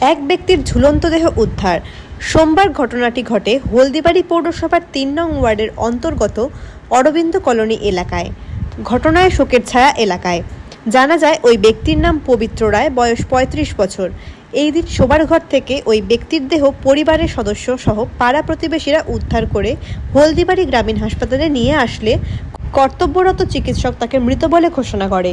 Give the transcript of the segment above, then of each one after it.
এক ব্যক্তির ঝুলন্ত দেহ উদ্ধার। সোমবার ঘটনাটি ঘটে হলদিবাড়ি পৌরসভার তিন নং ওয়ার্ডের অন্তর্গত অরবিন্দ কলোনি এলাকায়। ঘটনায় শোকের ছায়া এলাকায়। জানা যায়, ওই ব্যক্তির নাম পবিত্র রায়, বয়স পঁয়ত্রিশ বছর। এই দিন শোবার ঘর থেকে ওই ব্যক্তির দেহ পরিবারের সদস্য সহ পাড়া প্রতিবেশীরা উদ্ধার করে হলদিবাড়ি গ্রামীণ হাসপাতালে নিয়ে আসলে কর্তব্যরত চিকিৎসক তাকে মৃত বলে ঘোষণা করে।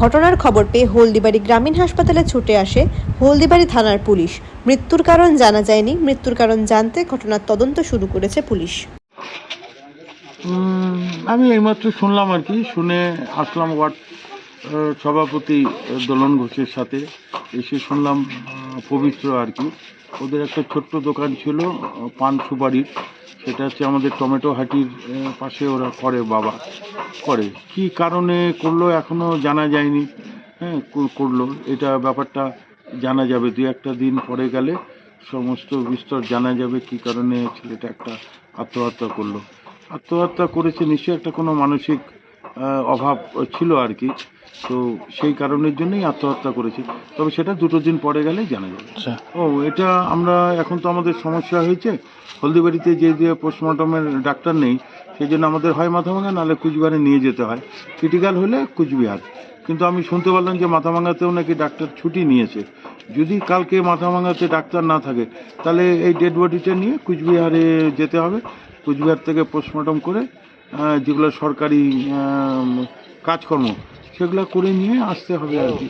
ঘটনার খবর পেয়ে হলদিবাড়ি গ্রামীণ হাসপাতালে ছুটে আসে হলদিবাড়ি থানার পুলিশ। মৃত্যুর কারণ জানা যায়নি। মৃত্যুর কারণ জানতে ঘটনার তদন্ত শুরু করেছে পুলিশ। আমি এইমাত্র শুনলাম আর কি, শুনে আসলাম ওয়ার্ড সভাপতি দোলন ঘোষের সাথে। এসে শুনলাম পবিত্র আর কি। ওদের একটা ছোট্ট দোকান ছিল, পান সুপারির। সেটা হচ্ছে আমাদের টমেটো হাটির পাশে ওরা করে বাবা, করে। কি কারণে করল এখনও জানা যায়নি। হ্যাঁ করল। এটা ব্যাপারটা জানা যাবে। দু একটা দিন পরে গেলে সমস্ত বিস্তর জানা যাবে কি কারণে ছেলেটা একটা আত্মহত্যা করল। আত্মহত্যা করেছে নিশ্চয়ই একটা কোনো মানসিক অভাব ছিল আর কি। তো সেই কারণের জন্যই আত্মহত্যা করেছে। তবে সেটা দুটো দিন পরে গেলেই জানা যাবে। আচ্ছা। ও এটা আমরা এখন তো আমাদের সমস্যা হয়েছে। হলদিবাড়িতে যে যে পোস্টমর্টমের ডাক্তার নেই সেই জন্য আমাদের হয় মাথা মাথাভাঙা নাহলে কুচবিহারে নিয়ে যেতে হয়। ক্রিটিক্যাল হলে কুচবিহার। কিন্তু আমি শুনতে পারলাম যে মাথা মাথাভাঙাতেও নাকি ডাক্তার ছুটি নিয়েছে। যদি কালকে মাথা মাথাভাঙাতে ডাক্তার না থাকে তাহলে এই ডেড বডিটা নিয়ে কুচবিহারে যেতে হবে। কুচবিহার থেকে পোস্টমর্টম করে যেগুলো সরকারি কাজকর্ম সেগুলো করে নিয়ে আসতে হবে আর কি।